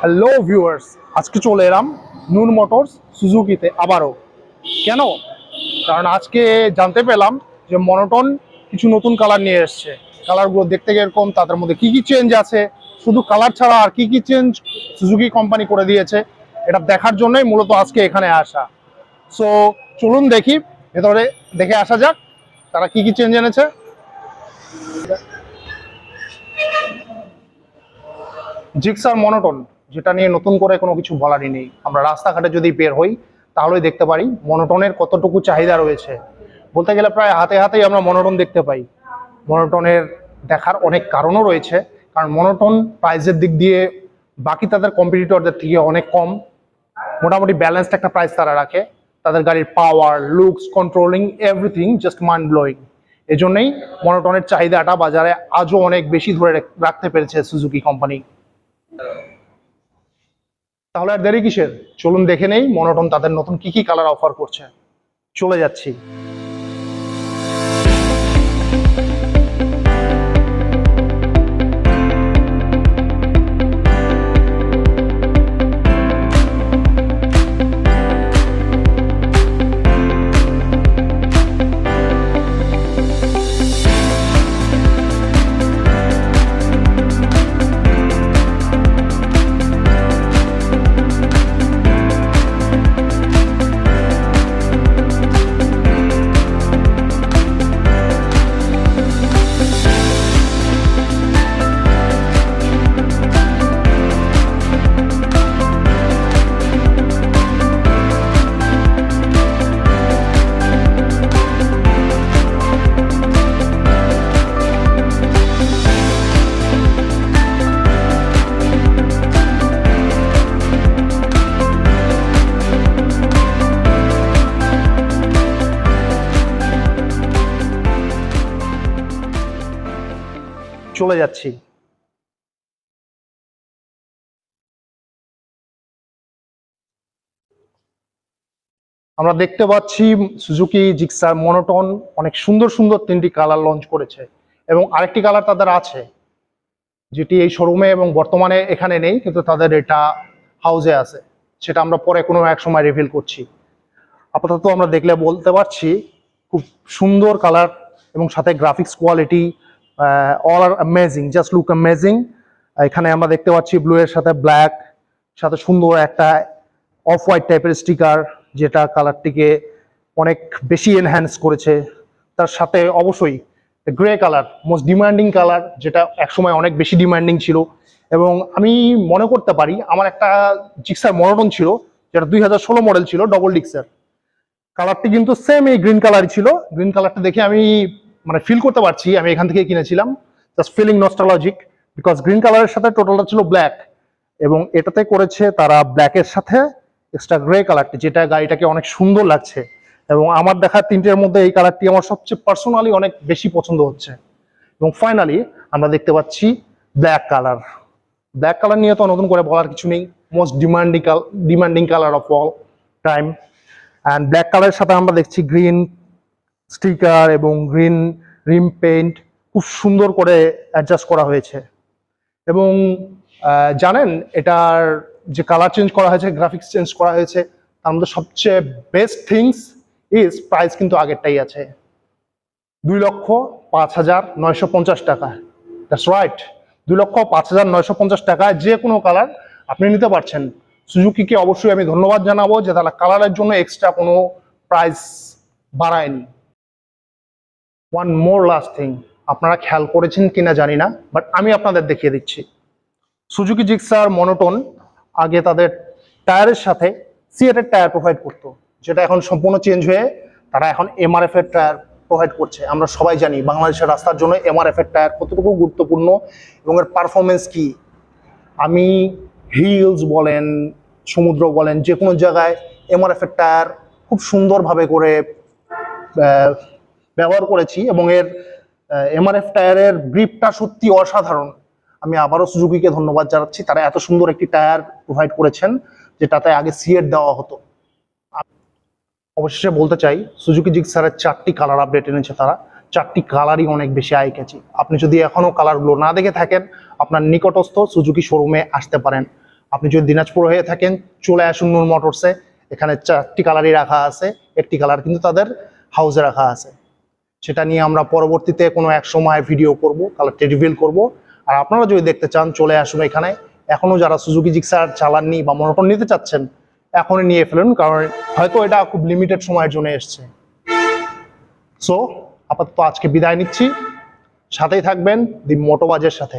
Hello viewers আজকে চলে এলাম নুন মোটরস সুজুকিতে আবারও। কেন? কারণ আজকে জানতে পেলাম যে মনোটন কিছু নতুন কালার নিয়ে এসছে। কালারগুলো দেখতে কীরকম, তাদের মধ্যে কি কি চেঞ্জ আছে, শুধু কালার ছাড়া আর কি কি চেঞ্জ সুজুকি কোম্পানি করে দিয়েছে, এটা দেখার জন্যই মূলত আজকে এখানে আসা। সো চলুন দেখি, ভেতরে দেখে আসা যাক, তারা কি কি চেঞ্জ এনেছে। জিক্সার মনোটন যেটা নিয়ে নতুন করে কোনো কিছু বলারই নেই। আমরা রাস্তাঘাটে যদি বের হই, তাহলেই দেখতে পারি মনোটনের কতটুকু চাহিদা রয়েছে। বলতে গেলে প্রায় হাতে হাতেই আমরা মনোটন দেখতে পাই। মনোটনের দেখার অনেক কারণও রয়েছে, কারণ মনোটন প্রাইজের দিক দিয়ে বাকি তাদের কম্পিটিটরদের থেকে অনেক কম। মোটামুটি ব্যালেন্সড একটা প্রাইস তারা রাখে। তাদের গাড়ির power looks controlling everything just mind blowing এজন্যই মনোটনের চাহিদাটা বাজারে আজও অনেক বেশি ধরে রাখতে পেরেছে সুজুকি কোম্পানি তাহলে আর দেরি কিসের? চলুন দেখে নেই, মনোটন তাদের নতুন কি কি কালার অফার করছে। চলে যাচ্ছি। চলে যাচ্ছি। আমরা দেখতে পাচ্ছি সুজুকি, জিক্সার, মনোটন অনেক সুন্দর সুন্দর তিনটি কালার লঞ্চ করেছে এবং আরেকটি কালার তাদের আছে, যেটি এই শোরুমে এবং বর্তমানে এখানে নেই, কিন্তু তাদের এটা হাউজে আছে, সেটা আমরা পরে কোনো এক সময় রিভিল করছি। আপাতত আমরা দেখলে বলতে পারছি, খুব সুন্দর কালার এবং সাথে graphics quality all are amazing just look amazing এখানে আমরা দেখতে পাচ্ছি ব্লু এর সাথে ব্ল্যাক সাথে সুন্দর একটা অফ হোয়াইট টাইপের স্টিকার যেটা কালারটিকে অনেক বেশি এনহ্যান্স করেছে। তার সাথে অবশ্যই grey colour most demanding colour যেটা একসময় অনেক বেশি ডিমান্ডিং ছিল। এবং আমি মনে করতে পারি, আমার একটা জিক্সার মনোটন ছিল, যেটা দুই হাজার ষোলো মডেল ছিল ডবল ডিক্সার কালারটি কিন্তু সেম এই গ্রিন কালারই ছিল। গ্রিন কালারটা দেখে আমি মানে ফিল করতে পারছি, আমি এখান থেকে কিনেছিলাম। Just feeling nostalgic because green কালারের সাথে টোটালটা ছিল ব্ল্যাক এবং এটাতে করেছে তারা ব্ল্যাকের সাথে এক্সট্রা গ্রে কালারটি যেটা গাড়িটাকে অনেক সুন্দর লাগছে। এবং আমার দেখা তিনটের মধ্যে এই কালারটি আমার সবচেয়ে পার্সোনালি অনেক বেশি পছন্দ হচ্ছে। এবং ফাইনালি আমরা দেখতে পাচ্ছি ব্ল্যাক কালার ব্ল্যাক কালার নিয়ে তো নতুন করে বলার কিছু নেই। Most demanding demanding colour of all time and black কালারের সাথে আমরা দেখছি গ্রিন স্টিকার এবং গ্রিন রিম পেইন্ট খুব সুন্দর করে অ্যাডজাস্ট করা হয়েছে। এবং জানেন এটার যে কালার চেঞ্জ করা হয়েছে গ্রাফিক্স চেঞ্জ করা হয়েছে, তার মধ্যে সবচেয়ে বেস্ট থিংস ইজ প্রাইস কিন্তু আগেরটাই আছে। দুই লক্ষ পাঁচ হাজার নয়শো পঞ্চাশ টাকা। দ্যাটস রাইট দুই লক্ষ পাঁচ হাজার নয়শো পঞ্চাশ টাকায় যে কোনো কালার আপনি নিতে পারছেন। সুজুকিকে অবশ্যই আমি ধন্যবাদ জানাব যে তারা কালারের জন্য এক্সট্রা কোনো প্রাইস বাড়ায়নি। ওয়ান মোর লাস্ট থিং আপনারা খেয়াল করেছেন কিনা জানি না বাট আমি আপনাদের দেখিয়ে দিচ্ছি। সুজুকি জিক্সার মনোটন আগে তাদের টায়ারের সাথে সিএটের টায়ার প্রোভাইড করতো, যেটা এখন সম্পূর্ণ চেঞ্জ হয়ে তারা এখন এমআরএফ এর টায়ার প্রোভাইড করছে। আমরা সবাই জানি বাংলাদেশের রাস্তার জন্য এমআরএফ এর টায়ার কতটুকু গুরুত্বপূর্ণ এবং এর পারফরমেন্স কি। আমি হিলস বলেন, সমুদ্র বলেন যে কোনো জায়গায় এমআরএফ এর টায়ার খুব সুন্দরভাবে করে ব্যবহার করেছি এবং এর এমআরএফ টায়ারের গ্রিপটা সত্যি অসাধারণ। আমি আবারও সুজুকিকে ধন্যবাদ জানাচ্ছি, তারা এত সুন্দর একটি টায়ার প্রোভাইড করেছেন, যেটাতে আগে সিএড দেওয়া হতো। অবশেষে বলতে চাই, সুজুকি জিক্সারের চারটি কালার আপডেট এনেছে তারা। চারটি কালারই অনেক বেশি আয় ক্যাচি আপনি যদি এখনও কালারগুলো না দেখে থাকেন, আপনার নিকটস্থ সুজুকি শোরুমে আসতে পারেন। আপনি যদি দিনাজপুর হয়ে থাকেন, চলে আসুন নূর মোটরসে। এখানে চারটি কালারই রাখা আছে। একটি কালার কিন্তু তাদের হাউসে রাখা আছে। সেটা নিয়ে আমরা পরবর্তীতে কোনো এক সময় ভিডিও করব কালারটি রিভিল করব। আর আপনারা যদি দেখতে চান, চলে আসুন এখানে। এখনও যারা সুজুকি জিক্সার চালাননি বা মনোটন নিতে চাচ্ছেন, এখনই নিয়ে ফেলুন, কারণ হয়তো এটা খুব লিমিটেড সময়ের জন্য এসছে। সো আপাতত আজকে বিদায় নিচ্ছি। সাথেই থাকবেন দি মোটোবাজের সাথে।